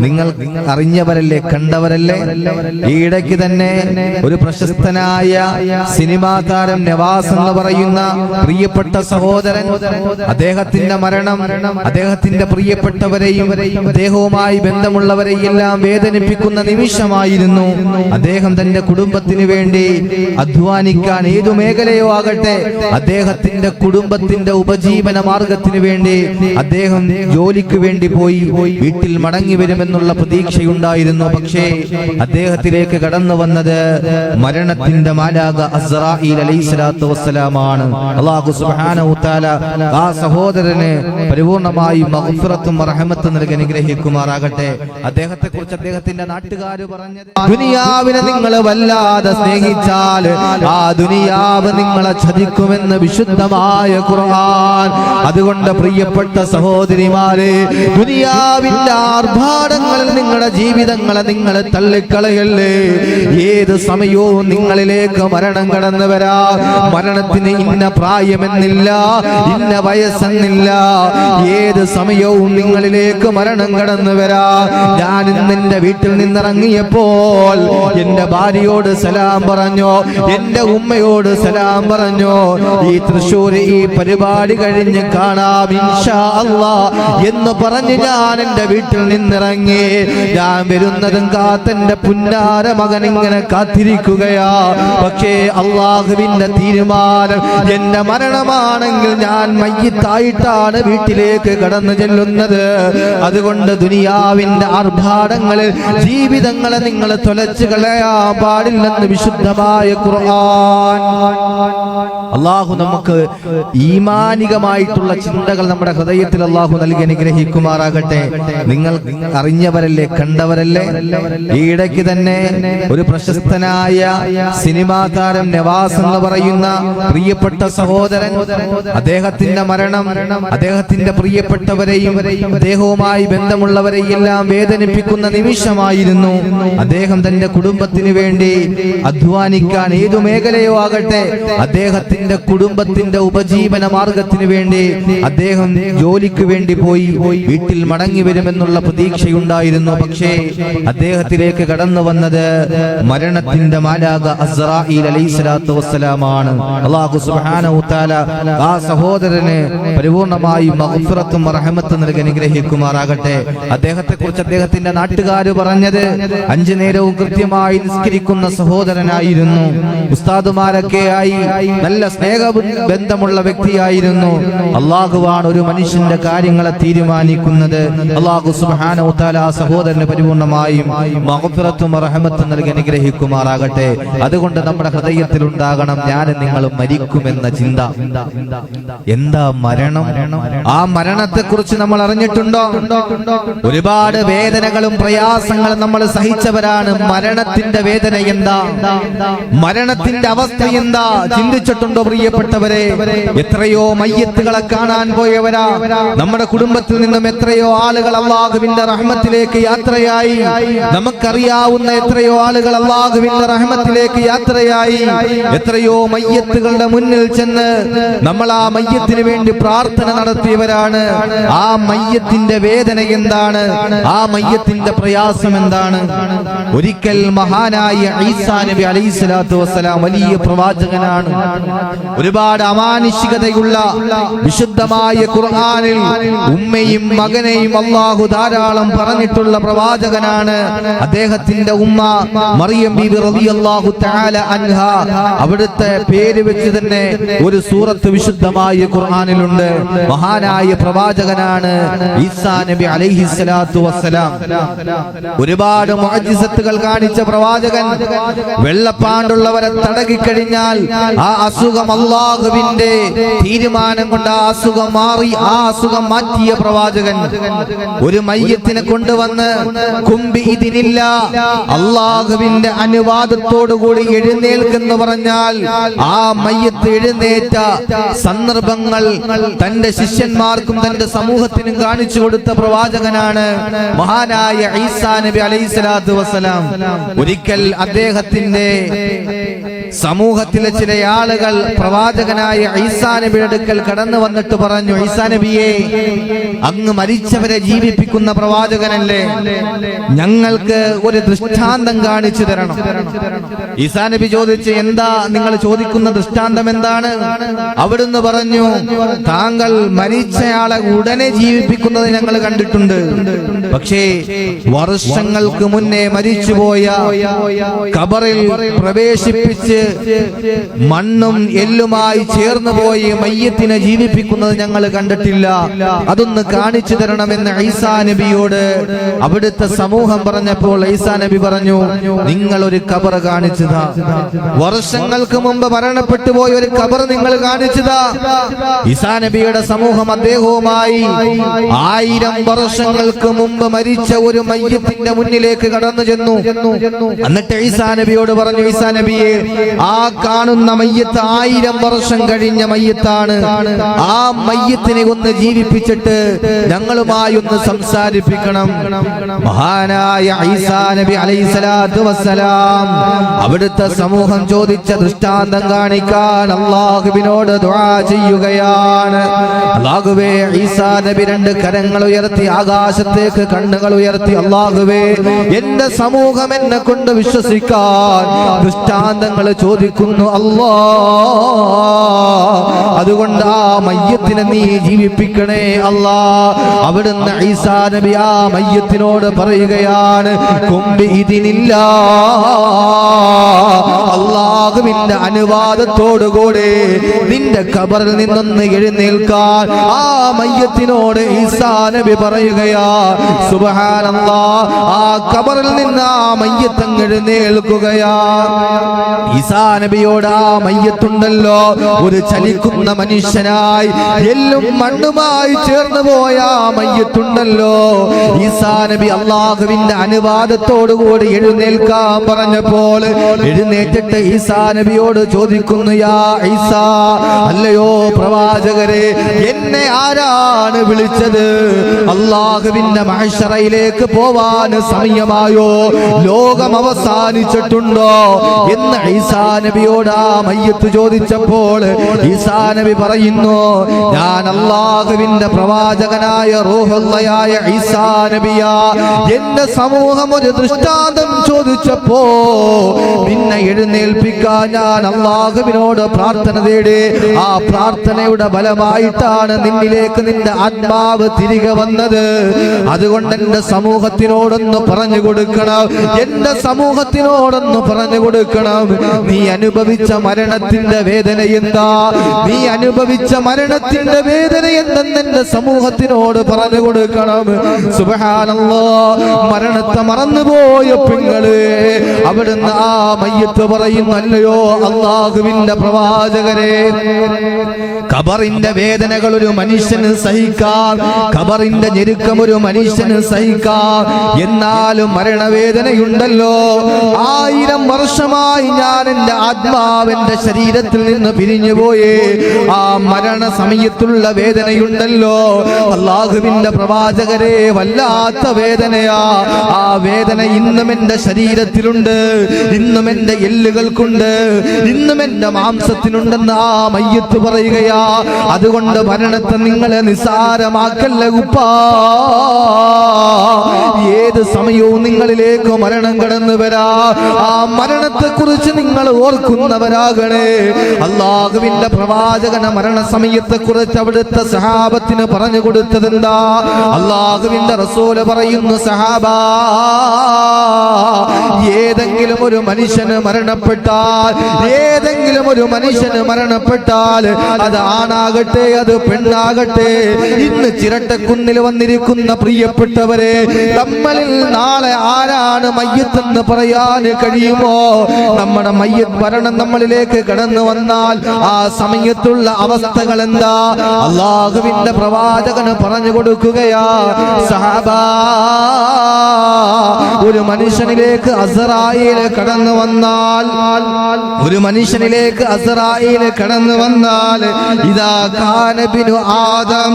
നിങ്ങൾ അറിഞ്ഞവരല്ലേ കണ്ടവരല്ലേ? ഈ ഇടയ്ക്ക് തന്നെ ഒരു പ്രശസ്തനായ സിനിമാ താരം നവാസ് എന്ന് പറയുന്ന പ്രിയപ്പെട്ട സഹോദരൻ അദ്ദേഹത്തിന്റെ മരണം അദ്ദേഹത്തിന്റെ പ്രിയപ്പെട്ടവരെയും അദ്ദേഹവുമായി ബന്ധമുള്ളവരെയും എല്ലാം വേദനിപ്പിക്കുന്ന നിമിഷമായിരുന്നു. അദ്ദേഹം തന്റെ കുടുംബത്തിന് വേണ്ടി അധ്വാനിക്കാൻ ഏതു മേഖലയോ ആകട്ടെ അദ്ദേഹത്തിന്റെ കുടുംബത്തിന്റെ ഉപജീവന മാർഗത്തിന് വേണ്ടി അദ്ദേഹം ജോലിക്ക് വേണ്ടി പോയി വീട്ടിൽ മടങ്ങി വരുമെന്നുള്ള പ്രതീക്ഷയുണ്ടായിരുന്നു. പക്ഷേ അദ്ദേഹത്തിലേക്ക് കടന്നു വന്നത് മരണത്തിന്റെ മാലാക അസ്രായിൽ അലൈഹിസ്സലാത്തു വസ്സലാമാണ്. അള്ളാഹു സുബ്ഹാനഹു തആല ആ സഹോദരന് പരിപൂർണമായി മഗ്ഫിറത്തും റഹമത്തും നൽകി അനുഗ്രഹിക്കുമാറാകട്ടെ. അദ്ദേഹത്തെ കുറിച്ച് അദ്ദേഹത്തിന്റെ നാട്ടുകാർ പറഞ്ഞത് ദുനിയാവിനെ നിങ്ങൾ വല്ലാതെ സ്നേഹിച്ചാൽ ആ ദുനിയാവ് നിങ്ങളെ ചതിക്കുമെന്ന് വിശുദ്ധമായ ഖുർആൻ. അതുകൊണ്ട് പ്രിയപ്പെട്ട സഹോദരിമാരെ ദുനിയാവിന്റെ ആർഭാടങ്ങളിൽ നിങ്ങളുടെ ജീവിതങ്ങളെ നിങ്ങൾ തള്ളിക്കളയല്ലേ? ഏത് സമയവും നിങ്ങളിലേക്ക് മരണം കടന്നു വരാ. മരണത്തിന് ഇന്ന പ്രായമെന്നില്ല ഇന്ന വയസ്സെന്നില്ല. ഏത് സമയവും നിങ്ങളിലേക്ക് മരണം കടന്നു വരാ. ഞാൻ ഇന്ന് വീട്ടിൽ നിന്നിറങ്ങിയപ്പോൾ എന്റെ ഭാര്യയോട് സലാം പറഞ്ഞു എന്റെ ഉമ്മയോട് സലാം പറഞ്ഞു ഈ തൃശ്ശൂർ ഈ പരിപാടി കഴിഞ്ഞ് കാണാം ഇൻഷാ എന്ന് പറഞ്ഞ് ഞാൻ എന്റെ വീട്ടിൽ നിന്നിറങ്ങി. ഞാൻ വരുന്നതും കാത്തന്റെ പുന്നാര മകൻ ഇങ്ങനെ കാത്തിരിക്കുകയാ. പക്ഷേ അള്ളാഹുവിന്റെ തീരുമാനം എന്റെ മരണമാണെങ്കിൽ ഞാൻ മയ്യത്തായിട്ടാണ് വീട്ടിലേക്ക് കടന്നു ചെല്ലുന്നത്. അതുകൊണ്ട് ദുനിയാവിന്റെ ആർഭാടങ്ങളിൽ ജീവിതങ്ങളെ നിങ്ങൾ തൊലച്ചു കളയാൻ പാടില്ലെന്ന് വിശുദ്ധമായ ഖുർആൻ. അള്ളാഹു നമുക്ക് ഈമാനികമായിട്ടുള്ള ചിന്തകൾ നമ്മുടെ ഹൃദയത്തിൽ അള്ളാഹു നൽകി അനുഗ്രഹിക്കുമാറാകട്ടെ. നിങ്ങൾ അറിഞ്ഞവരല്ലേ കണ്ടവരല്ലേ? ഈ ഇടയ്ക്ക് തന്നെ ഒരു പ്രശസ്തനായ സിനിമാ താരം നവാസ് എന്ന് പറയുന്ന പ്രിയപ്പെട്ട സഹോദരൻ അദ്ദേഹത്തിന്റെ മരണം അദ്ദേഹത്തിന്റെ പ്രിയപ്പെട്ടവരെയും അദ്ദേഹവുമായി ബന്ധമുള്ളവരെയും എല്ലാം വേദനിപ്പിക്കുന്ന നിമിഷമായിരുന്നു. അദ്ദേഹം തന്റെ കുടുംബത്തിന് വേണ്ടി അധ്വാനിക്കാൻ ഏതു മേഖലയോ ആകട്ടെ അദ്ദേഹത്തിന്റെ കുടുംബത്തിന്റെ ഉപജീവന മാർഗത്തിന് വേണ്ടി അദ്ദേഹം ജോലിക്ക് വേണ്ടി പോയി വീട്ടിൽ മടങ്ങി വരുമെന്നുള്ള പ്രതീക്ഷയുണ്ടായിരുന്നു. പക്ഷേ അദ്ദേഹത്തിലേക്ക് കടന്നു വന്നത് മരണത്തിന്റെ മാലാക അസ്രായിൽ അലൈഹിസ്സലാത്തു വസ്സലാമാണ്. അള്ളാഹു സുബ്ഹാനഹു തആല ആ സഹോദരന് പരിപൂർണമായി മഗ്ഫിറത്തും റഹമത്തും നൽകി അനുഗ്രഹിക്കുമാറാകട്ടെ. അദ്ദേഹത്തെ കുറിച്ച് അദ്ദേഹത്തിന്റെ നാട്ടുകാർ പറഞ്ഞത് അഞ്ചു നേരവും കൃത്യമായി നിസ്കരിക്കുന്ന സഹോദരനായിരുന്നു. ഉസ്താദുമാരൊക്കെ ആയി നല്ല സ്നേഹ ബന്ധമുള്ള വ്യക്തിയായിരുന്നു. അള്ളാഹുവാണ് ഒരു മനുഷ്യന്റെ കാര്യങ്ങളെ തീരുമാനിക്കുന്നത്. അള്ളാഹു സുഹാന സഹോദരന് പരിപൂർണമായും നൽകി അനുഗ്രഹിക്കുമാറാകട്ടെ. അതുകൊണ്ട് നമ്മുടെ ഹൃദയത്തിൽ ഉണ്ടാകണം ഞാൻ നിങ്ങൾ മരിക്കുമെന്ന ചിന്ത. എന്താ മരണം? ആ മരണത്തെ കുറിച്ച് നമ്മൾ അറിഞ്ഞിട്ടുണ്ടോ? ഒരുപാട് വേദനകളും പ്രയാസങ്ങളും നമ്മൾ സഹിച്ചവരാണ്. മരണത്തിന്റെ വേദന എന്താ? മരണത്തിന്റെ അവസ്ഥ എന്താ? ചിന്തിച്ചിട്ടുണ്ടോ പ്രിയപ്പെട്ടവരെ എത്രയോ മയ്യത്തുകളെ കാണാൻ പോയവരാ. നമ്മുടെ കുടുംബത്തിൽ നിന്നും എത്രയോ ആളുകൾ അള്ളാഹുവിന്റെ റഹ്മത്തിലേക്ക് യാത്രയായി. നമുക്കറിയാവുന്ന എത്രയോ ആളുകൾ അള്ളാഹുവിന്റെ റഹ്മത്തിലേക്ക് യാത്രയായി. എത്രയോ മയ്യത്തുകളുടെ മുന്നിൽ ചെന്ന് നമ്മൾ ആ മയ്യത്തിന് വേണ്ടി പ്രാർത്ഥന നടത്തിയവരാണ്. ആ മയ്യത്തിന്റെ വേദന എന്താണ്? ആ മയ്യത്തിന്റെ പ്രയാസം എന്താണ്? ഒരിക്കൽ മഹാനായ ഈസാ നബി അലൈഹി സ്വലാത്തു വസ്സലാം വലിയ പ്രവാചകനാണ്. ഒരുപാട് അമാനുഷികതയുള്ള വിശുദ്ധമായ ഖുർആനിൽ ഉമ്മയും മകനെയും അള്ളാഹു ധാരാളം പറഞ്ഞിട്ടുള്ള പ്രവാചകനാണ് അദ്ദേഹത്തിന്റെ ഉമ്മ മറിയം റളിയല്ലാഹു തആല അൻഹ. അവിടുത്തെ പേര് വെച്ച് തന്നെ ഒരു സൂറത്ത് വിശുദ്ധമായ ഖുർആനിലുണ്ട്. മഹാനായ പ്രവാചകനാണ് ഈസാ നബി അലൈഹി സ്വലാത്തു വസ്സലാം. ഒരുപാട് മുഅജിസത്തുകൾ കാണിച്ച പ്രവാചകൻ വെള്ളപ്പാണ്ടുള്ളവരെ തടകിക്കഴിഞ്ഞാൽ ആ അള്ളാഹുവിന്റെ തീരുമാനം കൊണ്ട് ആ അസുഖം മാറി ആ അസുഖം മാറ്റിയ പ്രവാചകൻ ഒരു മയ്യത്തിനെ കൊണ്ടുവന്ന് കുമ്പി ഇതിനില്ല അള്ളാഹുവിന്റെ അനുവാദത്തോടുകൂടി എഴുന്നേൽക്കെന്ന് പറഞ്ഞാൽ ആ മയ്യത്ത് എഴുന്നേറ്റ സന്ദർഭങ്ങൾ തന്റെ ശിഷ്യന്മാർക്കും തന്റെ സമൂഹത്തിനും കാണിച്ചു കൊടുത്ത പ്രവാചകനാണ് മഹാനായ ഈസാ നബി അലൈഹി സ്വലാത്തു വസ്സലാം. ഒരിക്കൽ അദ്ദേഹത്തിന്റെ സമൂഹത്തിലെ ചില ആളുകൾ പ്രവാചകനായ ഈസാ നബിയുടെ അടുക്കൽ കടന്നു വന്നിട്ട് പറഞ്ഞു ഈസാ നബിയെ അങ്ങ് മരിച്ചവരെ ജീവിപ്പിക്കുന്ന പ്രവാചകനല്ലേ? ഞങ്ങൾക്ക് ഒരു ദൃഷ്ടാന്തം കാണിച്ചു തരണം. ഈസാ നബി ചോദിച്ചു എന്താ നിങ്ങൾ ചോദിക്കുന്ന ദൃഷ്ടാന്തം എന്താണ്? അവിടുന്ന് പറഞ്ഞു താങ്കൾ മരിച്ചയാളെ ഉടനെ ജീവിപ്പിക്കുന്നത് ഞങ്ങൾ കണ്ടിട്ടുണ്ട്. പക്ഷേ വർഷങ്ങൾക്ക് മുന്നേ മരിച്ചുപോയ കബറിൽ പ്രവേശിപ്പിച്ച് മണ്ണും എല്ലുമായി ചേർന്നു പോയി മയ്യത്തിനെ ജീവിപ്പിക്കുന്നത് ഞങ്ങൾ കണ്ടിട്ടില്ല. അതൊന്ന് കാണിച്ചു തരണമെന്ന് ഐസാ നബിയോട് അവിടുത്തെ സമൂഹം പറഞ്ഞപ്പോൾ ഐസാ നബി പറഞ്ഞു നിങ്ങൾ ഒരു കബർ കാണിച്ചതാ. വർഷങ്ങൾക്ക് മുമ്പ് മരണപ്പെട്ടു പോയ ഒരു കബർ നിങ്ങൾ കാണിച്ചതാ. ഈസാ നബിയുടെ സമൂഹം അദ്ദേഹവുമായി ആയിരം വർഷങ്ങൾക്ക് മുമ്പ് മരിച്ച ഒരു മയ്യത്തിന്റെ മുന്നിലേക്ക് കടന്നു ചെന്നു. എന്നിട്ട് ഈസാ നബിയോട് പറഞ്ഞു ഈസാ നബിയെ ആ കാണുന്ന മയ്യത്ത് ആയിരം വർഷം കഴിഞ്ഞ മയ്യത്താണ്. ആ മയ്യത്തിനെ ഒന്ന് ജീവിപ്പിച്ചിട്ട് ഞങ്ങളുമായി ഒന്ന് സംസാരിപ്പിക്കണം. മഹാനായ ഐസാ നബി അലൈഹി സ്വലാത്തു വസ്സലാം അവിടുത്തെ സമൂഹം ചോദിച്ച ദൃഷ്ടാന്തം കാണിക്കാൻ അള്ളാഹുവിനോട് ദുആ ചെയ്യുകയാണ്. അള്ളാഹുവേ ഈസാ നബി രണ്ട് കരങ്ങൾ ഉയർത്തി ആകാശത്തേക്ക് കണ്ണുകൾ ഉയർത്തി അള്ളാഹുവേ എന്റെ സമൂഹം എന്നെ കൊണ്ട് വിശ്വസിക്കാൻ ദൃഷ്ടാന്തങ്ങൾ ചോദിക്കുന്നു അല്ലാ അതുകൊണ്ട് ആ മയ്യത്തിനെ നീ ജീവിപ്പിക്കണേ അല്ലാ. അവിടുന്ന് ഈസാ നബി ആ മയ്യത്തിനോട് പറയുകയാണ് കൊമ്പ് ഇതിനില്ല. അള്ളാഹുവിന്റെ അനുവാദത്തോടുകൂടി നിന്റെ കബറിൽ നിന്നൊന്ന് എഴുന്നേൽക്കാൻ. ആ മയ്യത്തിനോട് ഈസാ നബി പറയുകയാ സുബ്ഹാനല്ലാ. ആ കബറിൽ നിന്ന് ആ മയ്യത്തങ്ങ് എഴുന്നേൽക്കുകയാ. ഈസാ നബിയോട് ആ മയ്യത്തുണ്ടല്ലോ. ഒരു ചലിക്കുന്ന മനുഷ്യനായി എല്ലും മണ്ണുമായി ചേർന്നു പോയ ആ മയ്യത്തുണ്ടല്ലോ. ഈസാ നബി അള്ളാഹുവിന്റെ അനുവാദത്തോടുകൂടി എഴുന്നേൽക്കാൻ പറഞ്ഞപ്പോൾ എഴുന്നേറ്റിട്ട് ഈസാ നബിയോട് ചോദിക്കുന്നു യാ ഈസാ അല്ലയോ പ്രവാചകരെ എന്നെ ആരാണ് വിളിച്ചത്? അള്ളാഹുവിന്റെ മഹഷറയിലേക്ക് പോവാൻ സമയമായോ? ലോകം അവസാനിച്ചിട്ടുണ്ടോ? എന്ന് ഈസാ നബിയോട് ആ മയ്യത്ത് ചോദിച്ചപ്പോൾ ഈസാ നബി പറയുന്നു ഞാൻ അള്ളാഹുവിന്റെ പ്രവാചകനായ റൂഹുള്ളയായ ഈസാ നബിയ എന്റെ സമൂഹം ഒരു ദൃഷ്ടാന്തം ചോദിച്ചപ്പോ നിന്നെ എഴുന്നേൽപ്പിക്കാൻ ഞാൻ അള്ളാഹുവിനോട് പ്രാർത്ഥന തേടി. ആ പ്രാർത്ഥനയുടെ ഫലമായിട്ടാണ് നിന്നിലേക്ക് നിന്റെ ആത്മാവ് തിരികെ വന്നത്. അതുകൊണ്ട് എന്റെ സമൂഹത്തിനോടൊന്ന് പറഞ്ഞു കൊടുക്കണം. എന്റെ സമൂഹത്തിനോടൊന്ന് പറഞ്ഞു കൊടുക്കണം. നീ അനുഭവിച്ച മരണത്തിന്റെ വേദന എന്താ? നീ അനുഭവിച്ച മരണത്തിന്റെ വേദന എന്തെന്ന് സമൂഹത്തിനോട് പറഞ്ഞു കൊടുക്കണം. സുബഹാനല്ലോ മരണത്തെ മറന്നുപോയ പെങ്ങളെ അവിടുന്ന് ആ മയ്യത്ത് പറയുന്നല്ലയോ അള്ളാഹുവിന്റെ പ്രവാചകരെ ഖബറിന്റെ വേദനകൾ ഒരു മനുഷ്യന് സഹിക്കാം ഖബറിന്റെ ഞെരുക്കം ഒരു മനുഷ്യന് സഹിക്കാം. എന്നാലും മരണവേദനയുണ്ടല്ലോ. ആയിരം വർഷമായി ഞാൻ എന്റെ ആത്മാവിന്റെ ശരീരത്തിൽ നിന്ന് പിരിഞ്ഞുപോയേ ആ മരണ സമയത്തുള്ള വേദനയുണ്ടല്ലോ. അള്ളാഹുവിന്റെ പ്രവാചകരെ വല്ലാത്ത വേദനയാ. ആ വേദന ഇന്നും എന്റെ ശരീരത്തിലുണ്ട് ഇന്നും എന്റെ എല്ലുകൾക്കുണ്ട് ഇന്നും എന്റെ മാംസത്തിനുണ്ടെന്ന് ആ മയ്യത്ത് പറയുകയാ. അതുകൊണ്ട് മരണത്തെ നിങ്ങളെ നിസാരമാക്കല്ല ഉപ്പാ. ഏത് സമയവും നിങ്ങളിലേക്ക് മരണം കടന്നു വരാ. ആ മരണത്തെ കുറിച്ച് നിങ്ങൾ ഓർക്കുന്നവരാകണേ. അള്ളാഹുവിന്റെ പ്രവാചകന മരണ സമയത്തെ കുറിച്ച് അവിടുത്തെ സഹാബത്തിന് പറഞ്ഞു കൊടുത്തതെന്താ? അള്ളാഹുവിന്റെ റസൂൽ പറയുന്നു സഹാബ ഏതെങ്കിലും ഒരു മനുഷ്യന് മരണപ്പെട്ടാൽ ഏതെങ്കിലും ഒരു മനുഷ്യന് മരണപ്പെട്ടാൽ അത് ആണാകട്ടെ അത് പെണ്ണാകട്ടെ. ഇന്ന് ചിരട്ടക്കുന്നിൽ വന്നിരിക്കുന്ന പ്രിയപ്പെട്ടവരെ നമ്മളിൽ നാളെ ആരാണ് മയ്യത്തെന്ന് പറയാൻ കഴിയുമോ? നമ്മുടെ മയ്യത്ത് മരണം നമ്മളിലേക്ക് കടന്നു വന്നാൽ ആ സമയത്തുള്ള അവസ്ഥകൾ എന്താ? അള്ളാഹുവിന്റെ പ്രവാചകന് പറഞ്ഞു കൊടുക്കുകയാ സഹാബാ ഒരു മനുഷ്യനിലേക്ക് അസറായിൽ കടന്നു വന്നാൽ ഒരു മനുഷ്യനിലേക്ക് അസറായിൽ കടന്നു വന്നാൽ ഇതാ കാനബിനു ആദം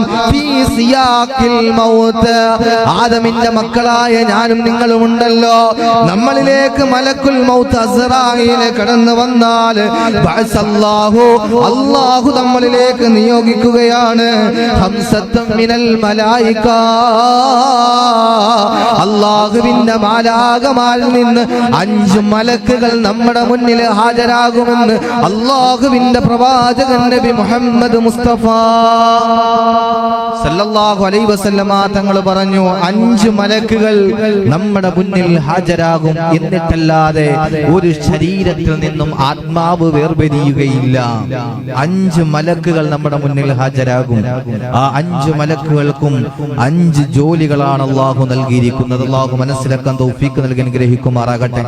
ആദമിന്റെ മക്കളായ ഞാനും നിങ്ങളും ഉണ്ടല്ലോ നമ്മളിലേക്ക് മലക്കുൽ മൗത്ത് അസറായിൽ കടന്നു വന്നാൽ ബഅസല്ലാഹു അല്ലാഹു നമ്മളിലേക്ക് നിയോഗിക്കുകയാണ്. മിനൽ മലായിക. അള്ളാഹുവിന്റെ മാലാകമാരിൽ നിന്ന് അഞ്ച് മലക്കുകൾ നമ്മുടെ മുന്നിൽ ഹാജരാകുമെന്ന് അള്ളാഹുവിന്റെ പ്രവാചകൻ നബി മുഹമ്മദ് മുസ്തഫ. സല്ലല്ലാഹു അലൈഹി വസല്ലമ തങ്ങൾ പറഞ്ഞു അഞ്ച് മലക്കുകൾ നമ്മുടെ മുന്നിൽ ഹാജരാകും എന്നിട്ടല്ലാതെ ഒരു ശരീരത്തിൽ നിന്നും ആത്മാവ് വേർപിരിയുകയില്ല. അഞ്ച് മലക്കുകൾ നമ്മുടെ മുന്നിൽ ഹാജരാകും. ആ അഞ്ച് മലക്കുകൾക്കും അഞ്ച് ജോലികളാണ് അള്ളാഹു നൽകിയിരിക്കുന്നത്. അള്ളാഹു മനസ്സിലാക്കാൻ തൗഫീക്ക് നൽകി അനുഗ്രഹിക്കുമാറാകട്ടെ.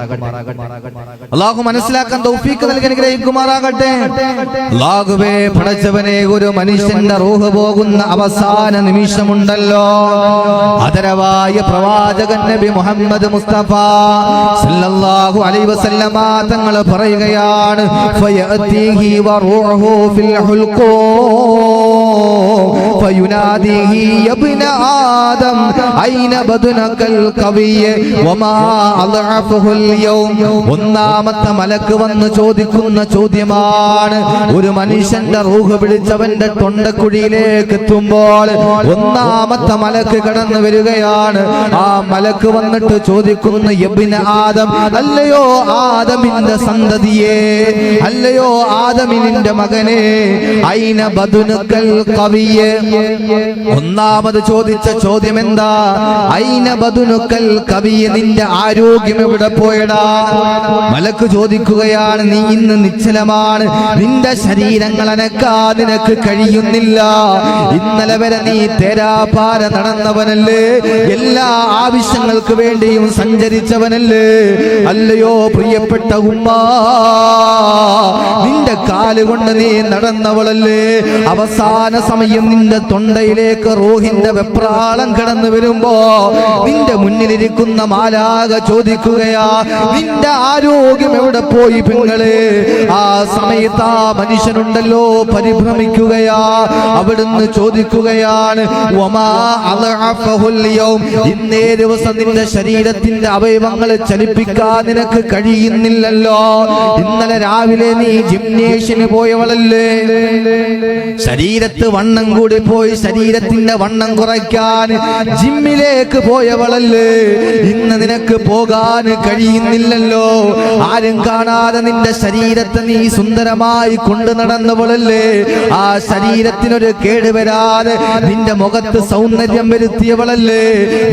അള്ളാഹു മനസ്സിലാക്കാൻ തൗഫീക്ക് നൽകി അനുഗ്രഹിക്കുമാറാകട്ടെ. അള്ളാഹുവേ പടച്ചവനെ ഒരു മനുഷ്യന്റെ റൂഹ് പോകുന്ന അവസാന നിമിഷമുണ്ടല്ലോ. അതരവായ പ്രവാചകൻ നബി മുഹമ്മദ് മുസ്തഫ സല്ലല്ലാഹു അലൈഹി വസല്ലമ തങ്ങൾ പറയുകയാണ് ഫയഅതീഹി വറൂഹു ഫിൽ ഹുൽഖൂം. فيناديه يا ابن آدم أين بدنك القوي وما أضعفه اليوم ഒന്നാമത്തെ മലക്ക് വന്ന് ചോദിക്കുന്ന ചോദ്യമാണ് ഒരു മനുഷ്യന്റെ റൂഹ് പിടിച്ചവന്റെ തൊണ്ടക്കുഴിയിലേക്ക് എത്തുമ്പോൾ ഒന്നാമത്തെ മലക്ക് കടന്നു വരികയാണ് ആ മലക്ക് വന്നിട്ട് ചോദിക്കുന്ന യബിന് ആദം അല്ലയോ ആദമിന്റെ സന്തതിയെ അല്ലയോ ആദമിനിന്റെ മകനെ ഐന ബദുനുക്കൽ കവിയെ ഒന്നാമത് ചോദിച്ച ചോദ്യം എന്താ ഐന ബദുനുക്കൽ കവിയെ നിന്റെ ആരോഗ്യം എവിടെ പോയടാ? മലക്ക് ചോദിക്കുകയാണ് നീ ഇന്ന് നിശ്ചലമാണ്. നിന്റെ ശരീരങ്ങൾ അനക്കാ നിനക്ക് കഴിയുന്നില്ല. ഇന്നലെ വരെ നീ തേരാപാര നടന്നവനല്ലേ? എല്ലാ ആവശ്യങ്ങൾക്ക് വേണ്ടിയും സഞ്ചരിച്ചവനല്ലേ? അല്ലയോ പ്രിയപ്പെട്ട ഉമ്മ നിന്റെ കാലുകൊണ്ട് നീ നടന്നവളല്ലേ? അവസാന സമയം നിന്റെ തൊണ്ടയിലേക്ക് റോഹിന്റെ വെപ്രാളം കടന്നു വരുമ്പോ നിന്റെ മുന്നിലിരിക്കുന്ന മാലാക ചോദിക്കുകയാ നിന്റെ ആരോഗ്യം എവിടെ പോയി പെങ്ങളെ? ആ സമയത്ത് ആ മനുഷ്യനുണ്ടല്ലോ പരിഭ്രമിക്കുകയാ അവിടുന്ന് ചോദിക്കുകയാണ്? ഇന്നേ ദിവസം നിന്റെ ശരീരത്തിന്റെ അവയവങ്ങൾ ചലിപ്പിക്കാൻ നിനക്ക് കഴിയുന്നില്ലല്ലോ. ഇന്നലെ രാവിലെ നീ ജിംനേഷ്യന് പോയവളല്ലേ? ശരീരത്ത് വണ്ണം കൂടി പോയി ശരീരത്തിന്റെ വണ്ണം കുറയ്ക്കാൻ ജിമ്മിലേക്ക് പോയവളല്ലേ? ഇന്ന് നിനക്ക് പോകാൻ കഴിയുന്നില്ലല്ലോ. ആരും കാണാതെ നിന്റെ ശരീരത്തെ നീ സുന്ദരമായി കൊണ്ടു നടന്നവളല്ലേ? ആ ശരീരത്തിനൊരു കേടുവരാതെ നിന്റെ മുഖത്ത് സൗന്ദര്യം വരുത്തിയവളല്ലേ?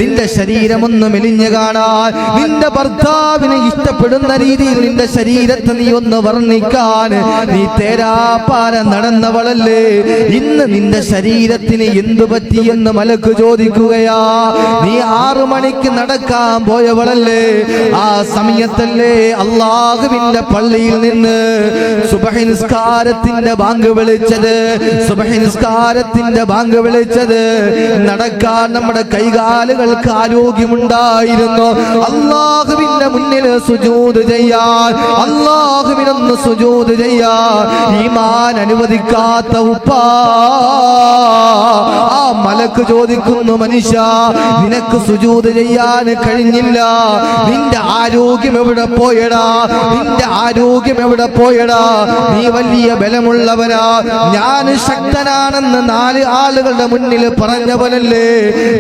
നിന്റെ ശരീരമൊന്ന് മെലിഞ്ഞു കാണാൻ നിന്റെ ഭർത്താവിനെ ഇഷ്ടപ്പെടുന്ന രീതിയിൽ നിന്റെ ശരീരത്തെ നീ ഒന്ന് വർണിക്കാൻ നീ തേരാപ്പാര നടന്നവളല്ലേ? ഇന്ന് നിന്റെ ശരീരത്തിന് എന്തു പറ്റിയെന്ന് മലക്ക് ചോദിക്കുകയാ. നീ ആറു മണിക്ക് നടക്കാൻ പോയവളല്ലേ? ആ സമയത്തല്ലേ അള്ളാഹുവിന്റെ പള്ളിയിൽ നിന്ന് സുബഹിനിസ്കാരത്തിന്റെ ബാങ്ക് വിളിച്ചത്. സുബഹിനിസ്കാരത്തിന്റെ ബാങ്ക് വിളിച്ചത്. നടക്കാൻ നമ്മുടെ കൈകാലുകൾക്ക് ആരോഗ്യമുണ്ടായിരുന്നു. അള്ളാഹുവിന്റെ മുന്നിൽ സുജൂത് ചെയ്യാൻ അള്ളാഹുവിനൊന്ന് സുജൂത് ചെയ്യാൻ ഈമാൻ അനുവദിക്കാത്ത ഉപ്പാ. ആ മലക്ക് ചോദിക്കുന്നു മനുഷ്യ നിനക്ക് സുജൂത് ചെയ്യാൻ കഴിഞ്ഞില്ല. നിന്റെ ആരോഗ്യം എവിടെ പോയടാ? നിന്റെ ആരോഗ്യം എവിടെ പോയടാ? നീ വലിയ ബലമുള്ളവരാ ഞാൻ ശക്തനാണെന്ന് നാല് ആളുകളുടെ മുന്നിൽ പറഞ്ഞ പോലല്ലേ?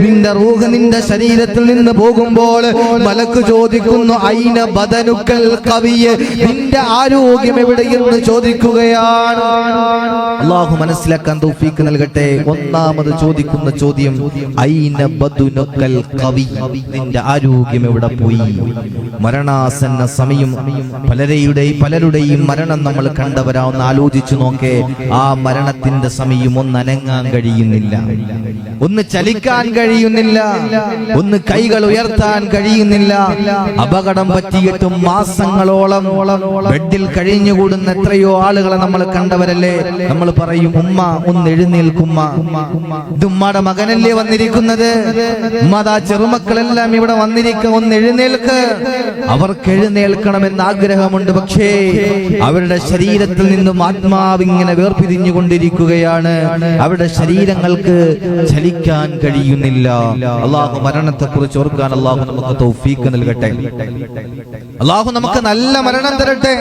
നിന്റെ റൂഹ് നിന്റെ ശരീരത്തിൽ നിന്ന് പോകുമ്പോൾ മലക്ക് ചോദിക്കുന്നു അയിന ബദനുക്കൽ കവിയെ നിന്റെ ആരോഗ്യം എവിടെയെന്ന് ചോദിക്കുകയാണ്. അള്ളാഹു മനസ്സിലാക്കാൻ തൗഫീക്ക് നൽകട്ടെ. ഒന്നാമത് ചോദിക്കുന്ന ചോദ്യം ഐന നിന്റെ ആരോഗ്യം എവിടെ പോയി? മരണാസന്ന സമയം പലരെയുടെയും പലരുടെയും മരണം നമ്മൾ കണ്ടവരാന്ന് ആലോചിച്ചു നോക്കേ ആ മരണത്തിന്റെ സമയം ഒന്ന് അനങ്ങാൻ കഴിയുന്നില്ല. ഒന്ന് ചലിക്കാൻ കഴിയുന്നില്ല. ഒന്ന് കൈകൾ ഉയർത്താൻ കഴിയുന്നില്ല. അപകടം പറ്റിയിട്ടും മാസങ്ങളോളം. ബെഡിൽ കഴിഞ്ഞുകൂടുന്ന എത്രയോ ആളുകളെ നമ്മൾ കണ്ടവരല്ലേ? നമ്മൾ പറയും ഉമ്മ ഒന്ന് എഴുന്നേൽക്കുമ്മ. ഉമ്മയുടെ മകനല്ലേ വന്നിരിക്കുന്നത്? ഉമ്മതാ ചെറുമക്കളെല്ലാം ഇവിടെ വന്നിരിക്കുന്നു ഒന്ന് എഴുന്നേൽക്ക്. അവർക്ക് എഴുന്നേൽക്കണമെന്ന് ആഗ്രഹമുണ്ട് പക്ഷേ അവരുടെ ശരീരത്തിൽ നിന്നും ആത്മാവ് ഇങ്ങനെ വേർപിരിഞ്ഞുകൊണ്ടിരിക്കുകയാണ്. അവരുടെ ശരീരങ്ങൾക്ക് ചലിക്കാൻ കഴിയുന്നില്ല. അള്ളാഹു മരണത്തെ കുറിച്ച് ഓർക്കാൻ അള്ളാഹു നമുക്ക് തൗഫീക്ക് നൽകട്ടെ. അള്ളാഹു നമുക്ക് നല്ല മരണം തരട്ടെ.